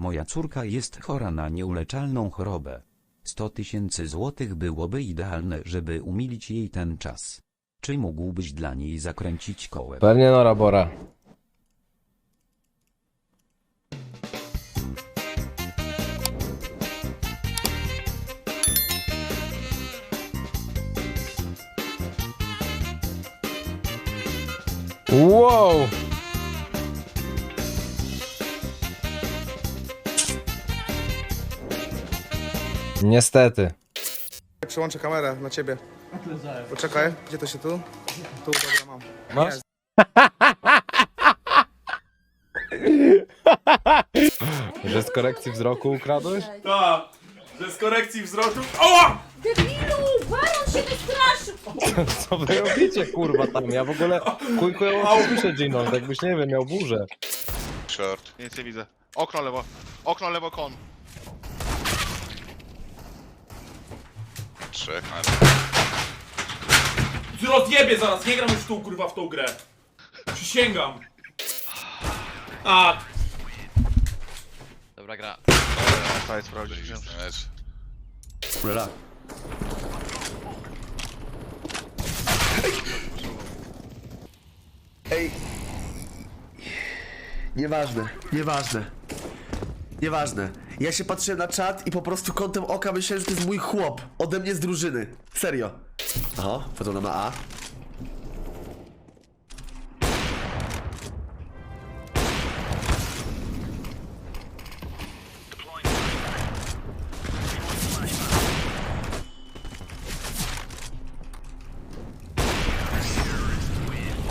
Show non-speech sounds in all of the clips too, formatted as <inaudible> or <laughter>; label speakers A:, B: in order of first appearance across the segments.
A: Moja córka jest chora na nieuleczalną chorobę. 100 tysięcy złotych byłoby idealne, żeby umilić jej ten czas. Czy mógłbyś dla niej zakręcić kołem?
B: Pewnie Nora Bora. Wow! Niestety.
C: Przyłączę kamerę na ciebie. Poczekaj, gdzie to się tu? Tu, dobra, mam.
B: Masz? Że z korekcji wzroku ukradłeś?
D: Tak, że z korekcji wzroku. Oła!
E: Debilu! Baron się wystraszył! <laughs>
B: Co wy robicie, kurwa, tam? Ja w ogóle kujkują słyszę Ginon, jakbyś, nie wiem, miał burzę.
F: Short. Nic nie widzę. Okno lewo. Okno lewo kon. Trzech na
D: Rozjebie zaraz, nie gram już tu kurwa w tą grę. Przysięgam. A,
F: Dobra gra. Staj sprawdzić. mecz.
G: Ej. Nieważne, nieważne. Nieważne. Ja się patrzyłem na czat i po prostu kątem oka myślałem, że to jest mój chłop. Ode mnie z drużyny. Serio. Oho, wchodzą na A.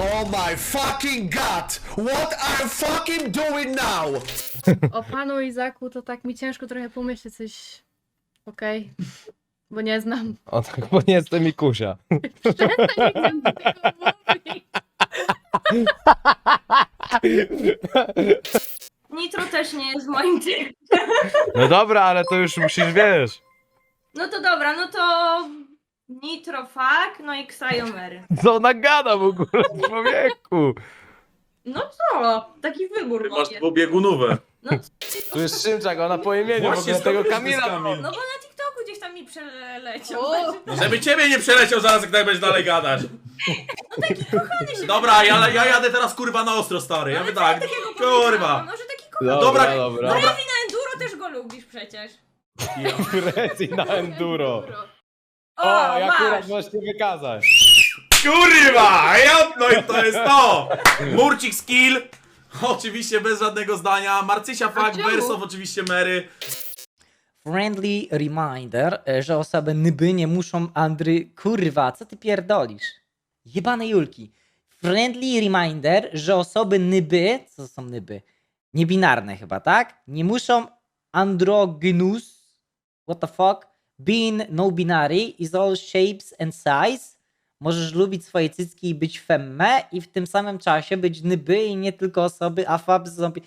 G: Oh my fucking god! What I'm fucking doing now? <laughs>
E: O panu Izaku to tak mi ciężko trochę pomyśleć coś... Okej. Bo nie znam.
B: O tak, bo nie jestem Mikusia.
E: Przestań do tego mówić.
H: Nitro też nie jest moim tym.
B: No dobra, ale to już musisz, wiesz.
H: No to dobra, no to Nitro fuck, no i Xayomery. <laughs>
B: Co ona gada w ogóle, człowieku?
H: No co? Taki wybór
D: masz
H: moje.
D: dwubiegunowe.
B: Tu jest Szymczak, ona po imieniu w
D: Właśnie
B: ogóle tego
D: skąd
B: Kamila.
D: Kamil?
H: No bo na TikToku gdzieś tam mi przeleciał.
E: O!
D: Żeby ciebie nie przeleciał zaraz, jak tak będziesz dalej gadać. Dobra, ja, ja jadę teraz kurwa na ostro, stary. Ja
H: Ale co ja
D: tak,
H: takiego
D: kurwa.
H: powiedziałam? Może taki kochany.
D: Dobra,
B: Dobra, dobra.
D: dobra.
H: Na Enduro też go lubisz przecież. <laughs>
B: Rezi na enduro.
H: O,
B: O, jak akurat
H: masz.
B: możesz się wykazać.
D: Kurwa! Ja, no i to jest to! Murcik skill. Oczywiście bez żadnego zdania. Marcysia fuck,
E: czemu?
D: Wersow oczywiście Mary.
I: Friendly reminder, e, że osoby nyby nie muszą Andry... Kurwa, co ty pierdolisz? Jebane Julki. Friendly reminder, że osoby nyby... Co są nyby? Niebinarne chyba, tak? Nie muszą androgynous... What the fuck? Being no binary is all shapes and size. Możesz lubić swoje cycki i być femme i w tym samym czasie być nyby i nie tylko osoby afab zombie...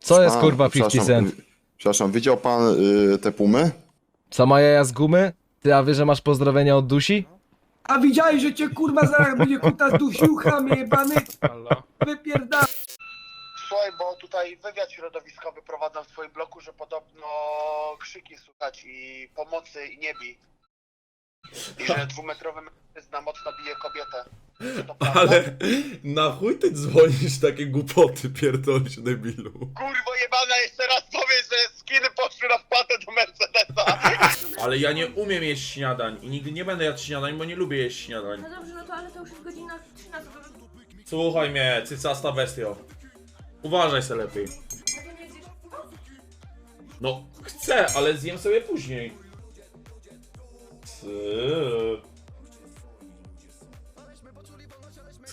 B: Co jest
J: A,
B: kurwa 50
J: przepraszam,
B: cent?
J: y, Przepraszam, widział pan y, te pumy?
B: Sama jaja z gumy? Ty, a wiesz, że masz pozdrowienia od Dusi?
K: A widziałeś, że cię kurwa zaraz będzie kuta dusił, chamie jebany? Wypierdam.
C: Słuchaj, bo tutaj wywiad środowiskowy prowadzą w swoim bloku, że podobno krzyki słychać i pomocy i nie bij. I że dwumetrowy mężczyzna mocno bije kobietę. Czy to prawda?
D: Ale na chuj ty dzwonisz takie głupoty pierdolisz debilu.
C: Kurwo jebana, jeszcze raz powiedz, że skiny poszły na wpłatę do Mercedesa. <laughs>
D: Ale ja nie umiem jeść śniadań i nigdy nie będę jadł śniadań, bo nie lubię jeść śniadań.
H: No dobrze, no to ale to już jest godzina 13. to-
D: Słuchaj mnie, cycasta bestio. Uważaj se lepiej.
H: No
D: chcę, ale zjem sobie później. Ty.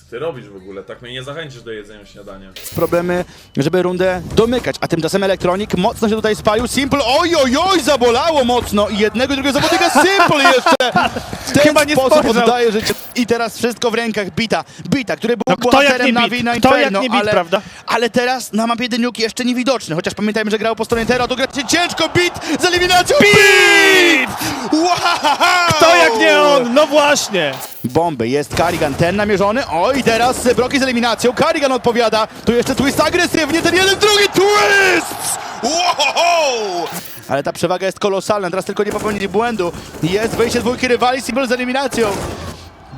D: Ty robisz w ogóle? Tak mnie nie zachęcisz do jedzenia śniadania.
L: problemy, żeby rundę domykać. A tymczasem Elektronik mocno się tutaj spalił. Simple, oj, oj, oj, zabolało mocno. I jednego i drugiego zawodnika Simple jeszcze w ten
K: Chyba nie
L: sposób
K: spojrzał.
L: oddaje życie. I teraz wszystko w rękach Bita. Bita, który był
K: No kto jak nie
L: bohaterem
K: Bit?
L: na
K: Kto jak
L: Inferno,
K: nie
L: ale,
K: prawda?
L: ale teraz na mapie Deniuki jeszcze niewidoczny. Chociaż pamiętajmy, że grał po stronie Tero, to gra się ciężko. Bit z eliminacją. Bit! Wow!
K: To jak nie on, no właśnie!
L: Bomby, jest Karigan, ten namierzony. Oj, i teraz Broki z eliminacją, Carrigan odpowiada, tu jeszcze Twist agresywnie, ten jeden, drugi Twist! Wow! Ale ta przewaga jest kolosalna, teraz tylko nie popełnić błędu. Jest wejście dwójki rywali, Simple z eliminacją.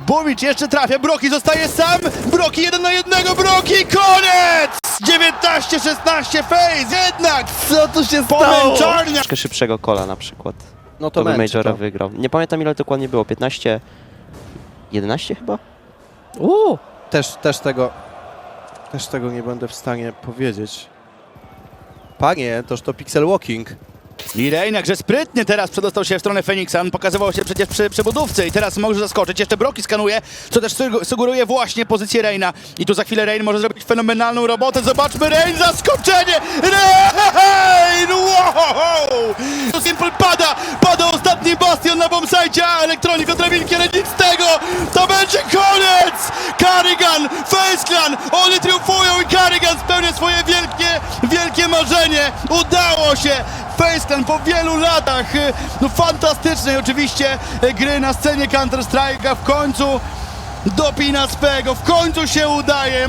L: Bumicz jeszcze trafia, Broki zostaje sam, Broki jeden na jednego, Broki, koniec! 19-16 face, jednak!
G: Co tu się stało?
L: Pomęczarnia!
M: Troszkę szybszego kola na przykład.
B: No
M: To by
B: męczy
M: Majora
B: to.
M: wygrał. Nie pamiętam ile dokładnie było, 15... 11 chyba?
B: Uuu, też, też tego, też tego nie będę w stanie powiedzieć. Panie, toż to pixel walking.
L: I Reina, że sprytnie teraz przedostał się w stronę Feniksa. On pokazywał się przecież przy przebudówce i teraz może zaskoczyć. Jeszcze Broki skanuje, co też sugeruje właśnie pozycję Reina. I tu za chwilę Rein może zrobić fenomenalną robotę. Zobaczmy, Rein, zaskoczenie! Rein! Wow! To Simple pada! Pada ostatni bastion na bombsite, a Elektronik od drabinki, ale nic z tego! To będzie koniec! Carrigan, Face Clan, oni Udało się! Face Clan po wielu latach y, no fantastycznej oczywiście y, gry na scenie Counter Strike'a w końcu dopina swego, w końcu się udaje.